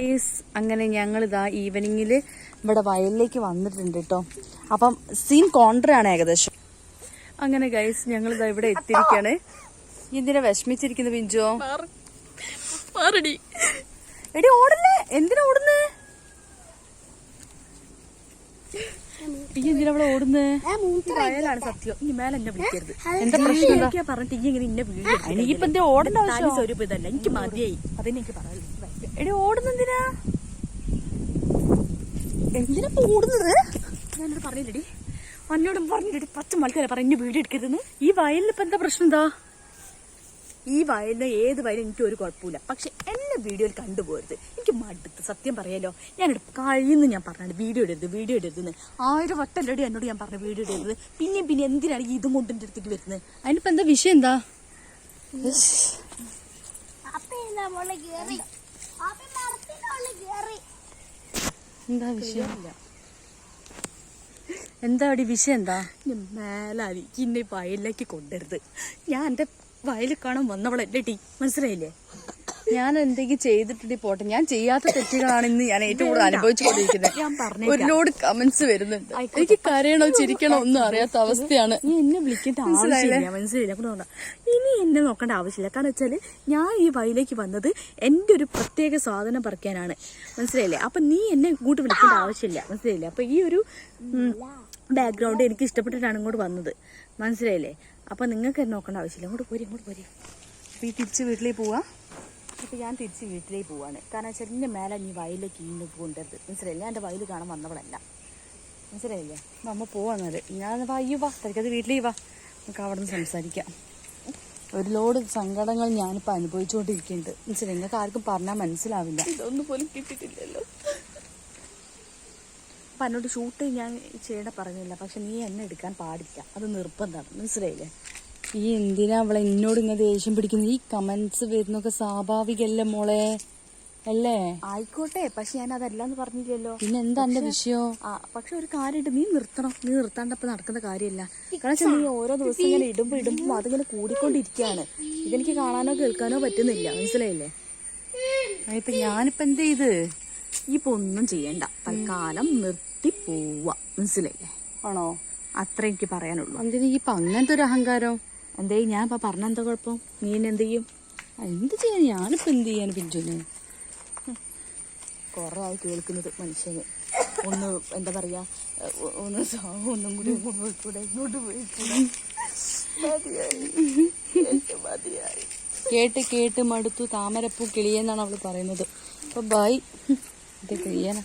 Guys അങ്ങനെ ഞങ്ങൾ ഇതാ ഈവനിങ്ങിൽ ഇവിടെ വയലിലേക്ക് വന്നിട്ടുണ്ട് കേട്ടോ അപ്പം സീൻ കോൺട്രാണ് ഏകദേശം. അങ്ങനെ ഗൈസ് ഞങ്ങൾ ഇതാ ഇവിടെ എത്തിയിരിക്കാണ്. എന്തിനാ വിഷമിച്ചിരിക്കുന്നത് പിഞ്ചോ എടി ഓടല്ലേ എന്തിനാ ഓടുന്നേ? ഈ എന്തിനാ അവിടെ ഓടുന്നത് വയലാണ് സത്യം. ഇനി മേലെ എന്നെ വിളിക്കരുത്. എന്താ പ്രശ്നം പറഞ്ഞിട്ട് ഈ ഇങ്ങനെ ഇന്നെ വീട് എനിക്കിപ്പോ എന്താ ഓടേണ്ട ആവശ്യം? സ്വരൂപം ഇതല്ല എനിക്ക് മതിയായി. അതിനെ എനിക്ക് പറയാം എടി ഓടുന്നെന്തിനാ? എന്തിനാ ഓടുന്നത്? ഞാനോട് പറഞ്ഞില്ലടി. അന്നോടും പറഞ്ഞില്ലടി. പച്ച മത്സരം പറഞ്ഞ വീട് എടുക്കരുതെന്ന് ഈ വയലിൽ ഇപ്പൊ എന്താ പ്രശ്നം എന്താ? ഈ വയലിന് ഏത് വയലും എനിക്ക് ഒരു കുഴപ്പമില്ല. പക്ഷെ എന്നെ വീഡിയോയിൽ കണ്ടുപോകരുത് എനിക്ക് മടുത്ത്. സത്യം പറയാലോ ഞാനിവിടെ കഴിയുന്നു ഞാൻ പറഞ്ഞത്. വീഡിയോ ഇടരുത് വീഡിയോ ഇടരുതെന്ന്. ആയിരം വട്ടം അല്ലടി എന്നോട് ഞാൻ പറഞ്ഞ വീഡിയോ ഇടരുത്. പിന്നെയും പിന്നെ എന്തിനാണ് ഈ ഇതും കൊണ്ട് എന്റെ അടുത്തേക്ക് വരുന്നത്? അതിനിപ്പോൾ എന്താ വിഷയം എന്താ? എന്താ വിഷയം? എന്താ അവിടെ വിഷയം എന്താ? മേലാലി ഇന്നെ വയലിലേക്ക് കൊണ്ടുവരുത് ഞാൻ എന്റെ വയലിൽ കാണാൻ വന്നവളല്ലേ ടീ? മനസ്സിലായില്ലേ? ഞാൻ എന്തെങ്കിലും ചെയ്തിട്ടുണ്ടെങ്കിൽ പോട്ടെ. ഞാൻ ചെയ്യാത്ത തെറ്റുകളാണ് ഇന്ന് ഞാൻ ഏറ്റവും കൂടുതൽ അനുഭവിച്ചുകൊണ്ടിരിക്കുന്നത്. ഒരുപാട് കമന്റ്സ് വരുന്നുണ്ട്. എനിക്ക് കരയണോ ചിരിക്കണോ ഒന്നും അറിയാത്ത അവസ്ഥയാണ്. നീ എന്നെ വിളിക്കേണ്ട ആവശ്യമില്ല മനസ്സിലായില്ല? ഇനി എന്നെ നോക്കേണ്ട ആവശ്യമില്ല. കാരണം വെച്ചാൽ ഞാൻ ഈ വഴിയിലേക്ക് വന്നത് എന്റെ ഒരു പ്രത്യേക സാധനം പറിക്കാനാണ്. മനസ്സിലായില്ലേ? അപ്പൊ നീ എന്നെ ഇങ്ങോട്ട് വിളിക്കേണ്ട ആവശ്യമില്ല. മനസ്സിലായില്ലേ? അപ്പൊ ഈ ഒരു ബാക്ക്ഗ്രൗണ്ട് എനിക്ക് ഇഷ്ടപ്പെട്ടിട്ടാണ് ഇങ്ങോട്ട് വന്നത്. മനസ്സിലായില്ലേ? അപ്പൊ നിങ്ങൾക്ക് എന്നെ നോക്കേണ്ട ആവശ്യമില്ല. ഇങ്ങോട്ട് പോരി ഇങ്ങോട്ട് പോരി. ഈ തിരിച്ച് വീട്ടിലേക്ക് പോവാ. അപ്പൊ ഞാൻ തിരിച്ച് വീട്ടിലേക്ക് പോവാണ്. കാരണം വെച്ചാൽ എന്റെ മേലെ നീ വയലിലേക്ക് ഇന്ന് പോകേണ്ടത് മനസ്സിലായില്ലേ? എന്റെ വയലിൽ കാണാൻ വന്നവളല്ല. മനസ്സിലായില്ലേ? അമ്മ പോവാന്നത് ഞാൻ വാ അയ്യോ വാ. തിരക്കത് വീട്ടിലേക്ക് വാ. നമുക്ക് അവിടെ നിന്ന് സംസാരിക്കാം. ഒരു ലോഡ് സങ്കടങ്ങൾ ഞാനിപ്പോൾ അനുഭവിച്ചുകൊണ്ടിരിക്കുന്നുണ്ട് മനസ്സിലായി നിങ്ങൾക്ക് ആർക്കും പറഞ്ഞാൽ മനസ്സിലാവില്ല. ഇതൊന്നും പോലും കിട്ടിയിട്ടില്ലല്ലോ. അപ്പം എന്നോട് ഷൂട്ട് ഞാൻ ചെയ്യേണ്ട പറഞ്ഞില്ല. പക്ഷെ നീ എന്നെ എടുക്കാൻ പാടില്ല. അത് നിർബന്ധമാണ്. മനസ്സിലായില്ലേ? ഈ എന്തിനാ അവളെ എന്നോട് ഇങ്ങനെ ദേഷ്യം പിടിക്കുന്നത്? ഈ കമന്റ്സ് വരുന്നൊക്കെ സ്വാഭാവികല്ലേ മോളെ? അല്ലേ? ആയിക്കോട്ടെ പക്ഷെ ഞാൻ അതല്ലാന്ന് പറഞ്ഞില്ലല്ലോ. പിന്നെ എന്താ എന്റെ വിഷയോ? പക്ഷെ ഒരു കാര്യമുണ്ട്. നീ നിർത്തണം. നീ നിർത്താണ്ടപ്പോ നടക്കുന്ന കാര്യമല്ല. കാരണം നീ ഓരോ ദിവസം ഇങ്ങനെ ഇടുമ്പോ ഇടുമ്പോ അതിങ്ങനെ കൂടിക്കൊണ്ടിരിക്കുകയാണ്. ഇതെനിക്ക് കാണാനോ കേൾക്കാനോ പറ്റുന്നില്ല. മനസ്സിലായില്ലേ? അതിപ്പോ ഞാനിപ്പോ എന്ത് ചെയ്ത്? ഇപ്പൊ ഒന്നും ചെയ്യണ്ട. തൽക്കാലം നിർത്തി പോവാ. മനസ്സിലായില്ലേ? ആണോ? അത്ര എനിക്ക് പറയാനുള്ളൂ. എന്തിനാ ഇപ്പൊ അങ്ങനത്തെ ഒരു അഹങ്കാരം? എന്തേ ഞാൻ ഇപ്പൊ പറഞ്ഞ എന്താ കുഴപ്പം? മീൻ എന്ത് ചെയ്യും എന്ത് ചെയ്യാൻ? ഞാനിപ്പോ എന്ത് ചെയ്യാൻ പിഞ്ചുന് കുറേ കേൾക്കുന്നത് മനുഷ്യന്. ഒന്ന് എന്താ പറയാ ഒന്ന് ഒന്നും കൂടി പോയിക്കൂടെ ഇങ്ങോട്ട് പോയിക്കൂടെ. കേട്ട് കേട്ട് മടുത്തു താമരപ്പൂ കിളിയെന്നാണ് അവൾ പറയുന്നത്. അപ്പൊ ബൈ ഇത് കിളിയനാ